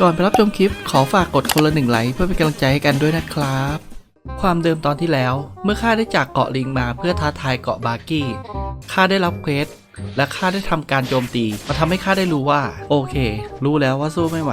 ก่อนไปรับชมคลิปขอฝากกดคนละหนึ่งไลค์เพื่อเป็นกำลังใจให้กันด้วยนะครับ ความเดิมตอนที่แล้ว เมื่อข้าได้จากเกาะลิงมาเพื่อท้าทายเกาะบาร์กี้ข้าได้รับเควสและข้าได้ทำการโจมตีมาทำให้ข้าได้รู้ว่า โอเค รู้แล้วว่าสู้ไม่ไหว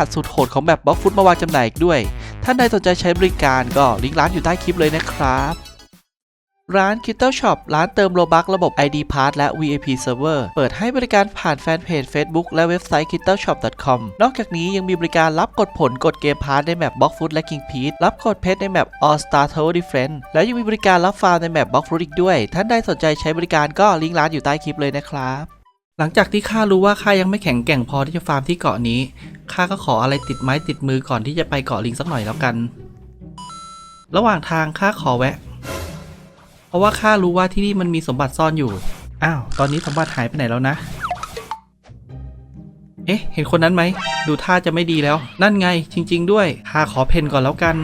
ัสสุดโหดของแบบบล็อกฟุตมาวางจำหน่ายอีกด้วย ท่านใดสนใจใช้บริการก็ลิงก์ร้านอยู่ใต้คลิปเลยนะครับร้าน Kittle Shop ร้านเติมโลบักระบบ ID Pass และ VIP Server เปิดให้บริการผ่านแฟนเพจ Facebook และเว็บไซต์ kittleshop.com นอกจากนี้ยังมีบริการรับกดผลกดเกมพาร์ทในแมป Block Foot และ King p e t รับกดเพชรในแมป All Star Tower Defense และยังมีบริการรับฟาร์มในแมป Block Foot อีกด้วย ท่านใดสนใจใช้บริการก็ลิงก์ร้านอยู่ใต้คลิปเลยนะครับ หลังจากที่ข้ารู้ว่าข้ายังไม่แข็งแกร่งพอที่จะฟาร์มที่เกาะนี้ข้าก็ขออะไรติดไม้ติดมือก่อนที่จะไปเกาะลิงสักหน่อยแล้วกัน ระหว่างทางข้าขอแวะ เพราะว่าข้ารู้ว่าที่นี่มันมีสมบัติซ่อนอยู่ อ้าว ตอนนี้สมบัติหายไปไหนแล้วนะ เอ๊ะ เห็นคนนั้นไหม ดูท่าจะไม่ดีแล้ว นั่นไง จริง ๆ ด้วยข้าขอเพนก่อนแล้วกัน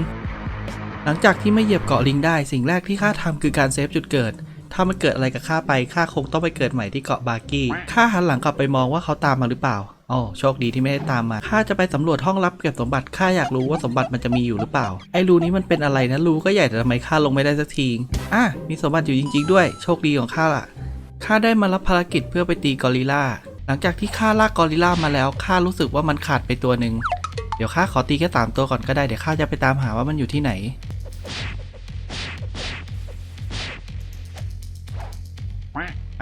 หลังจากที่ไม่เหยียบเกาะลิงได้ สิ่งแรกที่ข้าทำคือการเซฟจุดเกิด ถ้ามันเกิดอะไรกับข้าไปข้าคงต้องไปเกิดใหม่ที่เกาะบาร์กี้ข้าหันหลังกลับไปมองว่าเขาตามมาหรือเปล่าอ๋อโชคดีที่ไม่ได้ตามมาข้าจะไปสำรวจห้องลับเก็บสมบัติข้าอยากรู้ว่าสมบัติมันจะมีอยู่หรือเปล่า ไอ้รูนี้มันเป็นอะไรนะรูก็ใหญ่แต่ทำไมข้าลงไม่ได้สักทีอะมีสมบัติอยู่จริง ๆ ด้วย โชคดีของข้าล่ะข้าได้มารับภารกิจเพื่อไปตีกอริลลาหลังจากที่ข้าลากกอริลลามาแล้วข้ารู้สึกว่ามันขาดไปตัวหนึ่งเดี๋ยวข้าขอตีแค่สามตัวก่อนก็ได้เดี๋ยวข้าจะไปตามหาว่ามันอยู่ที่ไหน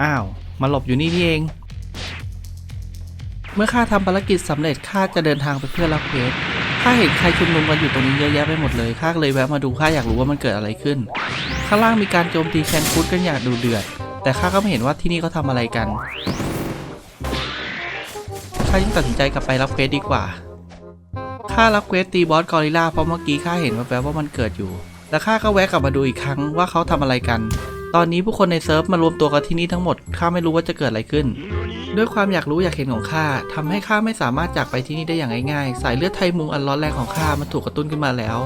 อ้าว มาหลบอยู่นี่นี่เอง เมื่อข้าทำภารกิจสำเร็จข้าจะเดินทางไปเพื่อรับเควสข้าเห็นใครชุมนุมกันอยู่ตรงนี้เยอะแยะไปหมดเลยข้าเลยแวะมาดูข้าอยากรู้ว่ามันเกิดอะไรขึ้น ข้างล่างมีการโจมตีแคนฟุตกันอย่างดูเดือด แต่ข้าก็ไม่เห็นว่าที่นี่เขาทำอะไรกันข้ายิ่งตัดสินใจกลับไปรับเควสดีกว่าข้ารับเควสตีบอสกอริลลาเพราะเมื่อกี้ข้าเห็นแวบๆว่ามันเกิดอยู่แล้วข้าก็แวะกลับมาดูอีกครั้งว่าเขาทำอะไรกัน ตอนนี้ผู้คนในเซิร์ฟมารวมตัวกันที่นี่ทั้งหมด ข้าไม่รู้ว่าจะเกิดอะไรขึ้น ด้วยความอยากรู้อยากเห็นของข้าทำให้ข้าไม่สามารถจากไปที่นี่ได้อย่างง่ายๆ สายเลือดไทยมุงอันร้อนแรงของข้ามันถูกกระตุ้นขึ้นมาแล้ว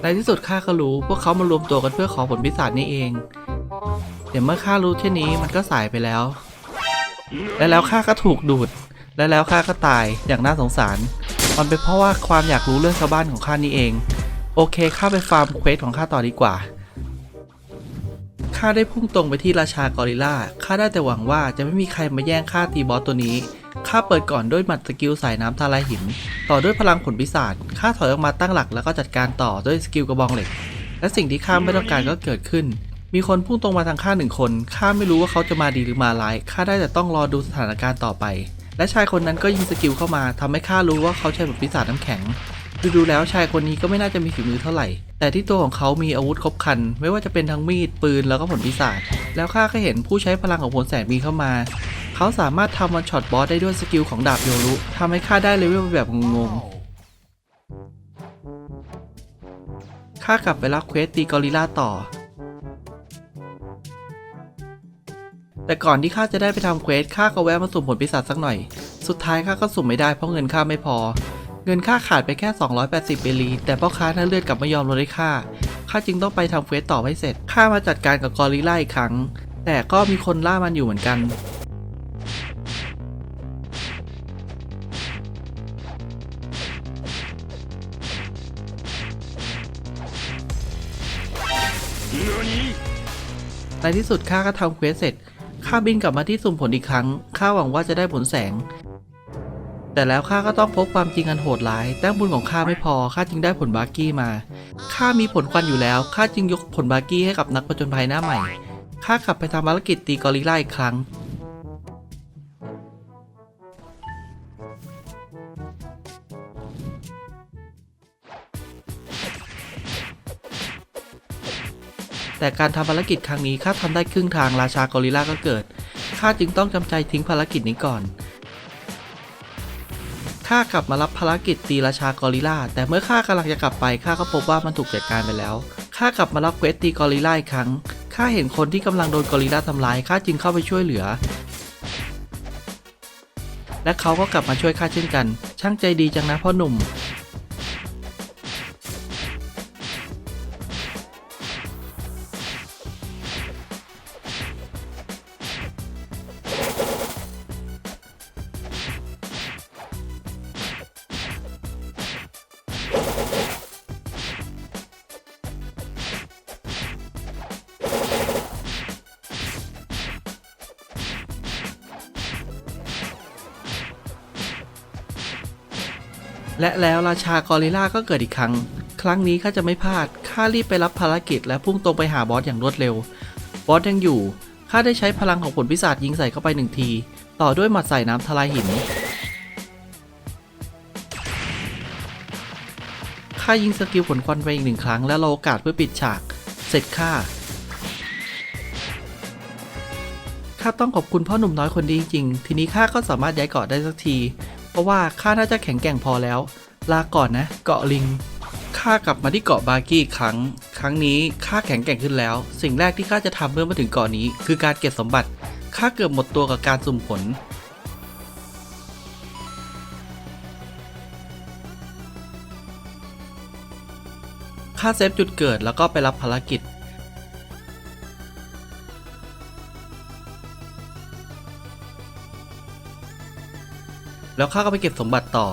ในที่สุดข้าก็รู้พวกเขามารวมตัวกันเพื่อขอผลพิศาจนี่เองแต่เมื่อข้ารู้เช่นนี้มันก็สายไปแล้ว และแล้วข้าก็ถูกดูด และแล้วข้าก็ตายอย่างน่าสงสาร มันเป็นเพราะว่าความอยากรู้เรื่องชาวบ้านของข้านี่เอง โอเคข้าไปฟาร์มเควสของข้าต่อดีกว่า ข้าได้พุ่งตรงไปที่ราชากอริลลาข้าได้แต่หวังว่าจะไม่มีใครมาแย่งข้าตีบอสตัวนี้ข้าเปิดก่อนด้วยหมัดสกิลสายน้ำทลายหิน ต่อด้วยพลังผลพิศาจข้าถอยออกมาตั้งหลักแล้วก็จัดการต่อด้วยสกิลกระบองเหล็ก และสิ่งที่ข้าไม่ต้องการก็เกิดขึ้น มีคนพุ่งตรงมาทางข้าหนึ่งคนข้าไม่รู้ว่าเขาจะมาดีหรือมาร้ายข้าได้แต่ต้องรอดูสถานการณ์ต่อไป และชายคนนั้นก็ยิงสกิลเข้ามาทำให้ข้ารู้ว่าเขาใช้ผลพิศาจน้ำแข็ง ดูดูแล้วชายคนนี้ก็ไม่น่าจะมีฝีมือเท่าไหร่ แต่ที่ตัวของเขามีอาวุธครบคัน ไม่ว่าจะเป็นทั้งมีดปืนแล้วก็ผลพิศาจแล้วข้าก็เห็นผู้ใช้พลังของผลแสนมีเข้ามา เขาสามารถทำวันช็อตบอสได้ด้วยสกิลของดาบโยรุทำให้ข้าได้เลเวลแบบงงๆข้ากลับไปรับเควสตีกอริลลาต่อ แต่ก่อนที่ข้าจะได้ไปทำเควสข้าก็แวะมาสุ่มผลพิศาจสักหน่อย สุดท้ายข้าก็สุ่มไม่ได้เพราะเงินข้าไม่พอ เงินค่าขาดไปแค่ 280เบลีแต่พ่อค้าหน้าเลือดกลับไม่ยอมลดให้ข้าข้าจึงต้องไปทำเควสต่อให้เสร็จข้ามาจัดการกับกอริลล่าอีกครั้ง แต่ก็มีคนล่ามันอยู่เหมือนกันในที่สุดข้าก็ทำเควสเสร็จข้าบินกลับมาที่สุ่มผลอีกครั้งข้าหวังว่าจะได้ผลแสง แต่แล้วข้าก็ต้องพบความจริงอันโหดร้าย แต้มบุญของข้าไม่พอ ข้าจึงได้ผลบาร์กี้มา ข้ามีผลควันอยู่แล้ว ข้าจึงยกผลบาร์กี้ให้กับนักผจญภัยหน้าใหม่ ข้ากลับไปทำภารกิจตีกอริลลาอีกครั้ง แต่การทำภารกิจครั้งนี้ข้าทำได้ครึ่งทางราชากอริลลาก็เกิด ข้าจึงต้องจำใจทิ้งภารกิจนี้ก่อน ข้ากลับมารับภารกิจตีราชากอริลลาแต่เมื่อข้ากำลังจะกลับไปข้าก็พบว่ามันถูกจัดการไปแล้วข้ากลับมารับเควสตีกอริลลาอีกครั้งข้าเห็นคนที่กำลังโดนกอริลลาทำร้ายข้าจึงเข้าไปช่วยเหลือ และเขาก็กลับมาช่วยข้าเช่นกัน ช่างใจดีจังนะพ่อหนุ่ม และแล้วราชากอริลลาก็เกิดอีกครั้ง ครั้งนี้ข้าจะไม่พลาด ข้ารีบไปรับภารกิจและพุ่งตรงไปหาบอสอย่างรวดเร็ว บอสยังอยู่ ข้าได้ใช้พลังของผลพิศาจยิงใส่เข้าไปหนึ่งที ต่อด้วยหมัดใส่น้ำทลายหิน ข้ายิงสกิลผลควันไปอีกหนึ่งครั้งและรอโอกาสเพื่อปิดฉาก เสร็จข้า ข้าต้องขอบคุณพ่อหนุ่มน้อยคนนี้จริงๆ ทีนี้ข้าก็สามารถย้ายเกาะได้สักที ราะว่าข้าน่าจะแข็งแกร่งพอแล้ว ลาก่อนนะ เกาะลิงข้ากลับมาที่เกาะบากี้ครั้ง ครั้งนี้ข้าแข็งแกร่งขึ้นแล้ว สิ่งแรกที่ข้าจะทำเมื่อมาถึงเกาะนี้ คือการเก็บสมบัติข้าเกือบหมดตัวกับการสุ่มผลข้าเซฟจุดเกิดแล้วก็ไปรับภารกิจ แล้วข้าก็ไปเก็บสมบัติต่อ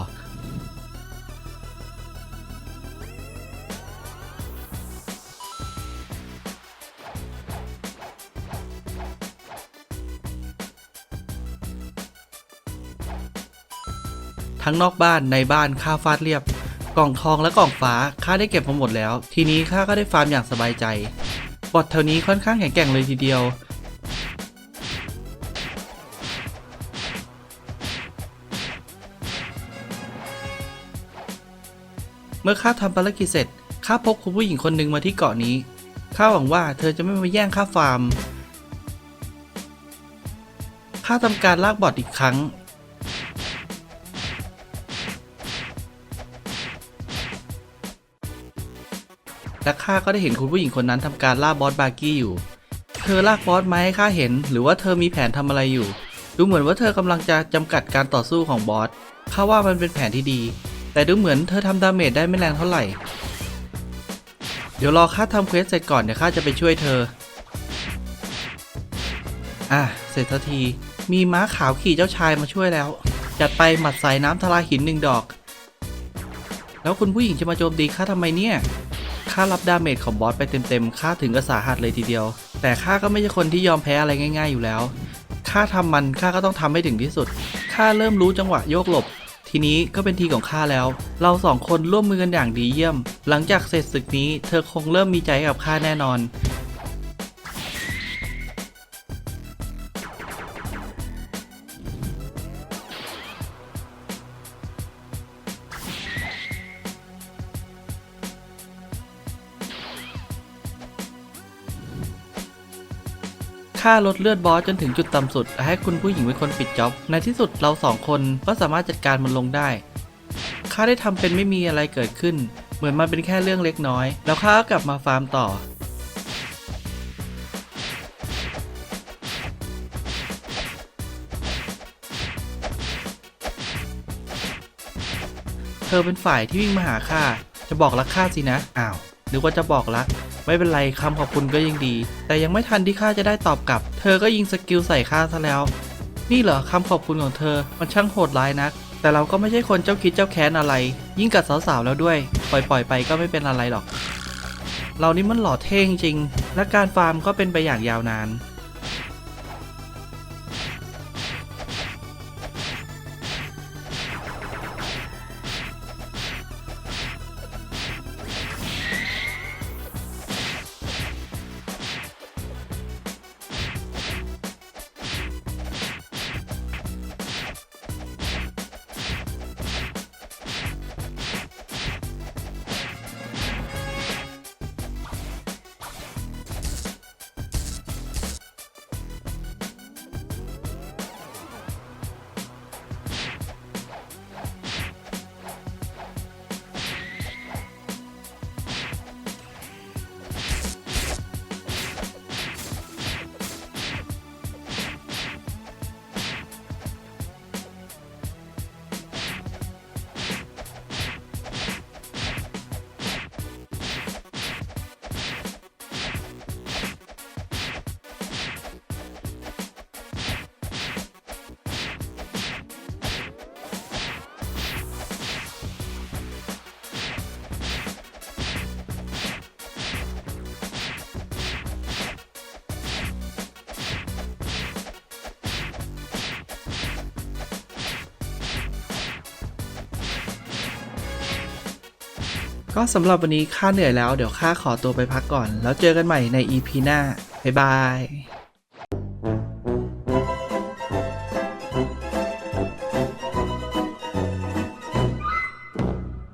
ทั้งนอกบ้านในบ้านข้าฟาดเรียบ กล่องทองและกล่องฟ้าข้าได้เก็บมาหมดแล้ว ทีนี้ข้าก็ได้ฟาร์มอย่างสบายใจบอทแถวนี้ค่อนข้างแข็งแกร่งเลยทีเดียว เมื่อข้าทำภารกิจเสร็จข้าพบคุณผู้หญิงคนหนึ่งมาที่เกาะนี้ข้าหวังว่าเธอจะไม่มาแย่งข้าฟาร์มข้าทำการลากบอทอีกครั้ง และข้าก็ได้เห็นคุณผู้หญิงคนนั้นทำการล่าบอสบาร์กี้อยู่ เธอลากบอสมาให้ข้าเห็น หรือว่าเธอมีแผนทำอะไรอยู่ ดูเหมือนว่าเธอกำลังจะจำกัดการต่อสู้ของบอสข้าว่ามันเป็นแผนที่ดี แต่ดูเหมือนเธอทำดาเมจได้ไม่แรงเท่าไหร่ เดี๋ยวรอข้าทำเควสเสร็จก่อนเดี๋ยวข้าจะไปช่วยเธอ อะ เสร็จสักที มีม้าขาวขี่เจ้าชายมาช่วยแล้ว จัดไปหมัดใส่น้ำทลายหินหนึ่งดอก แล้วคุณผู้หญิงจะมาโจมตีข้าทำไมเนี่ยข้ารับดาเมจของบอสไปเต็มๆข้าถึงกับสาหัสเลยทีเดียว แต่ข้าก็ไม่ใช่คนที่ยอมแพ้อะไรง่าย ๆอยู่แล้วข้าทำมันข้าก็ต้องทำให้ถึงที่สุดข้าเริ่มรู้จังหวะโยกหลบ ทีนี้ก็เป็นทีของข้าแล้ว เราสองคนร่วมมือกันอย่างดีเยี่ยม หลังจากเสร็จศึกนี้ เธอคงเริ่มมีใจกับข้าแน่นอน ค่าลดเลือดบอสจนถึงจุดต่ำสุด ให้คุณผู้หญิงเป็นคนปิดจ็อบ ในที่สุดเราสองคนก็สามารถจัดการมันลงได้ข้าได้ทำเป็นไม่มีอะไรเกิดขึ้น เหมือนมันเป็นแค่เรื่องเล็กน้อย แล้วข้าก็กลับมาฟาร์มต่อเธอเป็นฝ่ายที่วิ่งมาหาข้า จะบอกรักข้าสินะ อ้าวนึกว่าจะบอกรัก ไม่เป็นไรคำขอบคุณก็ยังดี แต่ยังไม่ทันที่ข้าจะได้ตอบกลับ เธอก็ยิงสกิลใส่ข้าซะแล้ว นี่เหรอคำขอบคุณของเธอ มันช่างโหดร้ายนัก แต่เราก็ไม่ใช่คนเจ้าคิดเจ้าแค้นอะไร ยิ่งกับสาวๆแล้วด้วย ปล่อยๆไปก็ไม่เป็นอะไรหรอก เรานี่มันหล่อเท่จริง และการฟาร์มก็เป็นไปอย่างยาวนาน ก็สำหรับวันนี้ข้าเหนื่อยแล้วเดี๋ยวข้าขอตัวไปพักก่อน แล้วเจอกันใหม่ใน EP หน้า บ๊ายบาย